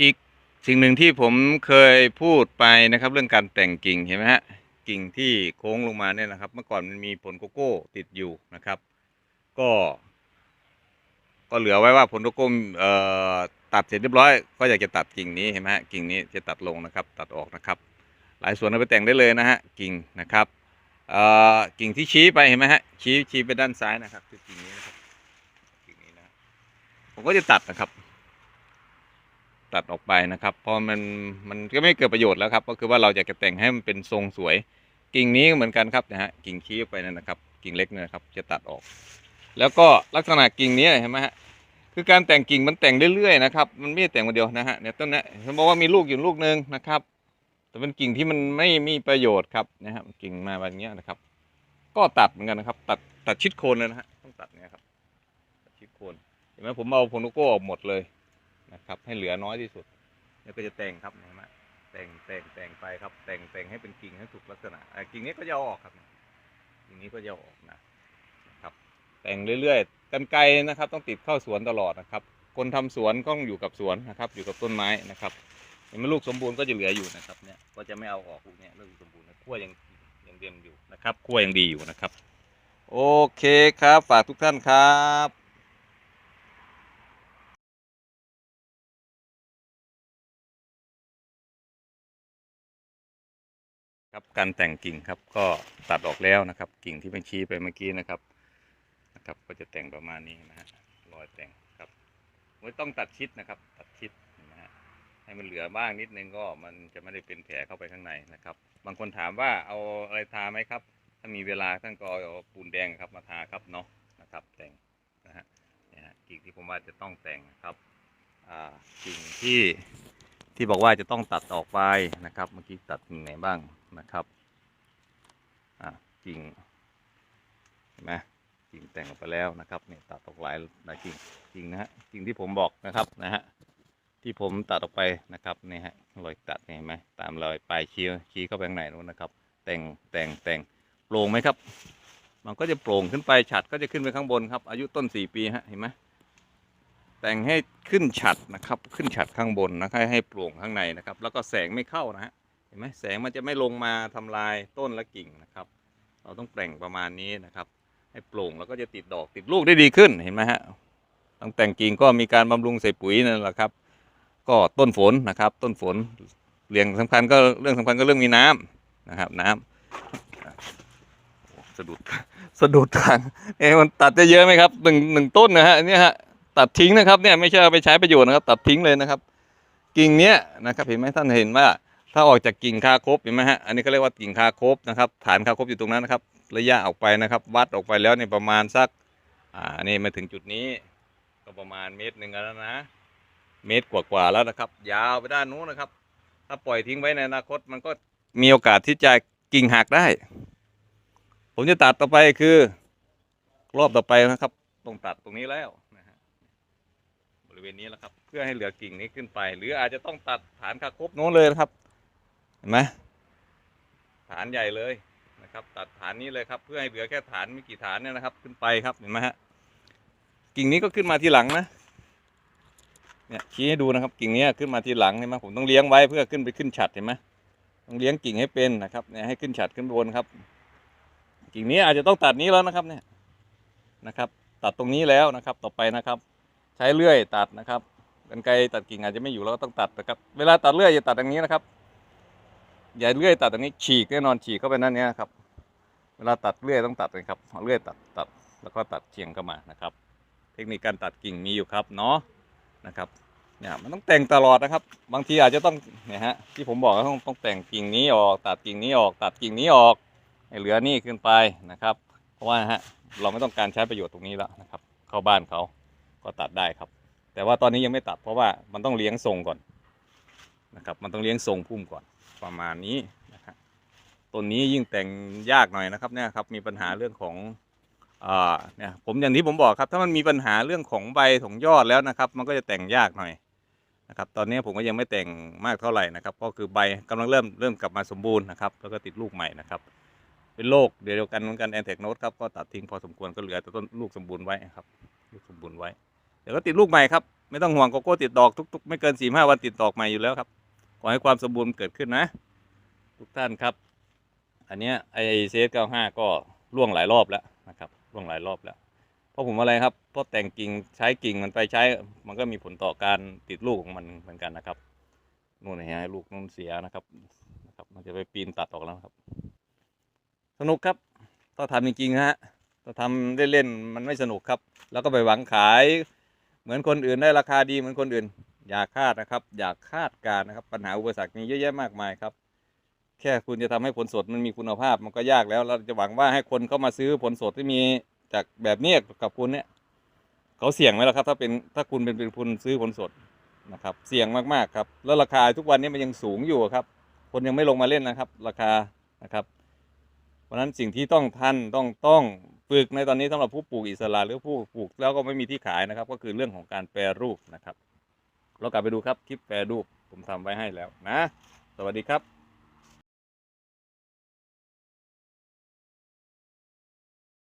อีกสิ่งหนึ่งที่ผมเคยพูดไปนะครับ เรื่องการแต่งกิ่งเห็นไหมฮะกิ่งที่โค้งลงมาเนี่ยนะครับ เมื่อก่อนมันมีผลโกโก้ติดอยู่นะครับ ก็ ก็เหลือไว้ว่าผลโกโก้เอ่อตัดเสร็จเรียบร้อย ก็อยากจะตัดกิ่งนี้เห็นไหมฮะกิ่งนี้จะตัดลงนะครับ ตัดออกนะครับ หลายส่วนเอาไปแต่งได้เลยนะฮะกิ่งนะครับเอ่อกิ่งที่ชี้ไปเห็นไหมฮะชี้ชี้ไปด้านซ้ายนะครับคือกิ่งนี้นะครับกิ่งนี้นะผมก็จะตัดนะครับ ตัดออกไปนะครับ เพราะมันมันก็ไม่เกิดประโยชน์แล้วครับ ก็คือว่าเราอยากจะแต่งให้มันเป็นทรงสวย กิ่งนี้เหมือนกันครับนะฮะกิ่งชี้ไปนั่นนะครับ กิ่งเล็กเนี่ยนะครับจะตัดออก แล้วก็ลักษณะกิ่งนี้เห็นไหมฮะคือการแต่งกิ่งมันแต่งเรื่อยๆนะครับมันไม่ได้แต่งมาเดียวนะฮะเนี่ยต้นนี้ยเขาบอกว่ามีลูกอยู่ลูกหนึ่งนะครับ แต่เป็นกิ่งที่มันไม่มีประโยชน์ครับนะฮะกิ่งมาแบบนี้นะครับ ก็ตัดเหมือนกันนะครับ ตัดตัดชิดโคนเลยนะฮะต้องตัดเนี่ยครับตัดชิดโคนเห็นไหมผมเอาโพนุโก้ออกหมดเลย นะครับ ให้เหลือน้อยที่สุดแล้วก็จะแต่งครับเห็นไหมแต่งแต่งแต่งไปครับ แต่งแต่งให้เป็นกิ่งให้ถูกลักษณะอะกิ่งนี้ก็จะเอาออกครับกิ่งนี้ก็จะเอาออกนะครับ แต่งเรื่อยๆกันไกลนะครับ ต้องติดเข้าสวนตลอดนะครับ คนทำสวนก็ต้องอยู่กับสวนนะครับ อยู่กับต้นไม้นะครับเห็นไหมลูกสมบูรณ์ก็จะเหลืออยู่นะครับเนี่ยก็จะไม่เอาออกลูกเนี้ยลูกสมบูรณ์ขั้วยังยังเต็มอยู่นะครับขั้วยังดีอยู่นะครับ โอเคครับ ฝากทุกท่านครับ ครับการแต่งกิ่งครับก็ตัดออกแล้วนะครับ กิ่งที่เป็นชี้ไปเมื่อกี้นะครับนะครับ ก็จะแต่งประมาณนี้นะฮะรอยแต่งครับไม่ต้องตัดชิดนะครับ ตัดชิดนะฮะให้มันเหลือบ้างนิดนึงก็มันจะไม่ได้เป็นแผลเข้าไปข้างในนะครับ บางคนถามว่าเอาอะไรทาไหมครับ ถ้ามีเวลาท่านก็เอาปูนแดงครับมาทาครับเนาะนะครับแต่งนะฮะเนี่ยฮะกิ่งที่ผมว่าจะต้องแต่งนะครับอ่ากิ่งที่ที่บอกว่าจะต้องตัดออกไปนะครับ เมื่อกี้ตัดกิ่งไหนบ้าง นะครับอ่ากิ่งเห็นไหมกิ่งแต่งออกไปแล้วนะครับเนี่ยตัดออกหลายหลายกิ่งกิ่งนะฮะกิ่งที่ผมบอกนะครับนะฮะที่ผมตัดออกไปนะครับนี่ฮะรอยตัดเห็นไหมตามรอยปลายชี้ชี้เข้าไปข้างในนู้นนะครับ แต่งแต่งแต่งโปร่งไหมครับ มันก็จะโปร่งขึ้นไปฉัดก็จะขึ้นไปข้างบนครับ อายุต้นสี่ปีฮะเห็นไหมแต่งให้ขึ้นฉัดนะครับ ขึ้นฉัดข้างบนนะครับให้โปร่งข้างในนะครับ แล้วก็แสงไม่เข้านะฮะ ห็นไหมแสงมันจะไม่ลงมาทำลายต้นและกิ่งนะครับ เราต้องแต่งประมาณนี้นะครับ ให้โปร่งแล้วก็จะติดดอกติดลูกได้ดีขึ้นเห็นไหมฮะต้องแต่งกิ่งก็มีการบำรุงใส่ปุ๋ยนั่นแหละครับ ก็ต้นฝนนะครับ ต้นฝนเรื่องสำคัญก็เรื่องสำคัญก็เรื่องมีน้ำนะครับ น้ำโอ้สะดุดสะดุดทางเอ๊มันตัดจะเยอะไหมครับหนึ่งหนึ่งต้นนะฮะเนี่ยฮะตัดทิ้งนะครับเนี่ยไม่ใช่ไปใช้ประโยชน์นะครับ ตัดทิ้งเลยนะครับ กิ่งเนี้ยนะครับ เห็นไหมท่านเห็นว่า ถ้าออกจากกิ่งคาคบเห็นไหมฮะอันนี้ก็เรียกว่ากิ่งคาคบนะครับ ฐานคาคบอยู่ตรงนั้นนะครับ ระยะออกไปนะครับ วัดออกไปแล้วเนี่ยประมาณสักอ่านี่มาถึงจุดนี้ ก็ประมาณเมตรหนึ่งแล้วนะเมตรกว่าๆแล้วนะครับ ยาวไปด้านนู้นนะครับ ถ้าปล่อยทิ้งไว้ในอนาคตมันก็มีโอกาสที่จะกิ่งหักได้ ผมจะตัดต่อไปคือ รอบต่อไปนะครับต้องตัดตรงนี้แล้วนะฮะบริเวณนี้แหละครับ เพื่อให้เหลือกิ่งนี้ขึ้นไป หรืออาจจะต้องตัดฐานคาคบโน้นเลยนะครับ เห็นไหมฐานใหญ่เลยนะครับ ตัดฐานนี้เลยครับ เพื่อให้เหลือแค่ฐานไม่กี่ฐานเนี่ยนะครับ ขึ้นไปครับเห็นไหมฮะกิ่งนี้ก็ขึ้นมาทีหลังนะเนี่ยชี้ให้ดูนะครับ กิ่งนี้ขึ้นมาทีหลังเห็นไหมผมต้องเลี้ยงไว้เพื่อขึ้นไปขึ้นฉัดเห็นไหมต้องเลี้ยงกิ่งให้เป็นนะครับเนี่ยให้ขึ้นฉัดขึ้นบนครับ กิ่งนี้อาจจะต้องตัดนี้แล้วนะครับเนี่ยนะครับ ตัดตรงนี้แล้วนะครับต่อไปนะครับ ใช้เลื่อยตัดนะครับกันไกรตัดกิ่งอาจจะไม่อยู่แล้วก็ต้องตัดนะครับ เวลาตัดเลื่อยอย่าตัดอย่างนี้นะครับ อย่าเลื่อยตัดตรงนี้ฉีกแน่นอนฉีกเข้าไปนั่นเนี้ยครับ เวลาตัดเลื่อยต้องตัดเลยครับเลื่อยตัดตัดแล้วก็ตัดเฉียงเข้ามานะครับ เทคนิคการตัดกิ่งมีอยู่ครับเนาะนะครับเนี่ยมันต้องแต่งตลอดนะครับ บางทีอาจจะต้องเนี่ยฮะที่ผมบอกว่าต้องต้องแต่งกิ่งนี้ออกตัดกิ่งนี้ออกตัดกิ่งนี้ออกให้เหลือนี่ขึ้นไปนะครับ เพราะว่าฮะเราไม่ต้องการใช้ประโยชน์ตรงนี้แล้วนะครับ เข้าบ้านเขาก็ตัดได้ครับ แต่ว่าตอนนี้ยังไม่ตัดเพราะว่ามันต้องเลี้ยงทรงก่อนนะครับ มันต้องเลี้ยงทรงพุ่มก่อน ประมาณนี้นะครับต้นนี้ยิ่งแต่งยากหน่อยนะครับเนี่ยครับมีปัญหาเรื่องของอ่าเนี่ยผมอย่างที่ผมบอกครับ ถ้ามันมีปัญหาเรื่องของใบของยอดแล้วนะครับ มันก็จะแต่งยากหน่อยนะครับ ตอนนี้ผมก็ยังไม่แต่งมากเท่าไหร่นะครับ ก็คือใบกำลังเริ่มเริ่มกลับมาสมบูรณ์นะครับ แล้วก็ติดลูกใหม่นะครับ เป็นโรคเดียวกันเหมือนกันแอนเทคโนสครับก็ตัดทิ้งพอสมควรก็เหลือแต่ต้นลูกสมบูรณ์ไว้ครับลูกสมบูรณ์ไว้เดี๋ยวก็ติดลูกใหม่ครับไม่ต้องห่วงโกโก้ติดดอกทุกๆ ไม่เกินสี่ห้าวันติดดอกใหม่อยู่แล้วครับ ขอให้ความสมบูรณ์เกิดขึ้นนะ ทุกท่านครับ อันเนี้ยไอเซสเก้าห้าก็ล่วงหลายรอบแล้วนะครับล่วงหลายรอบแล้ว เพราะผมอะไรครับ เพราะแต่งกิ่งใช้กิ่งมันไปใช้ มันก็มีผลต่อการติดลูกของมันเหมือนกันนะครับนู่นเห็นไหมลูกนู่นเสียนะครับนะครับ มันจะไปปีนตัดออกแล้วครับ สนุกครับต้องทำจริงๆฮะถ้าทำเล่นๆมันไม่สนุกครับ แล้วก็ไปหวังขายเหมือนคนอื่นได้ราคาดีเหมือนคนอื่น อย่าคาดนะครับ อย่าคาดการนะครับ ปัญหาอุปสรรคมีเยอะแยะมากมายครับ แค่คุณจะทำให้ผลสดมันมีคุณภาพมันก็ยากแล้ว เราจะหวังว่าให้คนเข้ามาซื้อผลสดที่มีจากแบบเนี้ยกับคุณเนี่ยเขาเสี่ยงไหมล่ะครับ ถ้าเป็นถ้าคุณเป็นเป็นคุณซื้อผลสดนะครับ เสี่ยงมากๆครับ แล้วราคาทุกวันนี้มันยังสูงอยู่ครับ คนยังไม่ลงมาเล่นนะครับ ราคานะครับ เพราะฉะนั้นสิ่งที่ต้องท่านต้องต้องฝึกในตอนนี้สำหรับผู้ปลูกอิสระหรือผู้ปลูกแล้วก็ไม่มีที่ขายนะครับ ก็คือเรื่องของการแปรรูปนะครับ เรากลับไปดูครับคลิปแปรรูปผมทำไว้ให้แล้วนะ สวัสดีครับ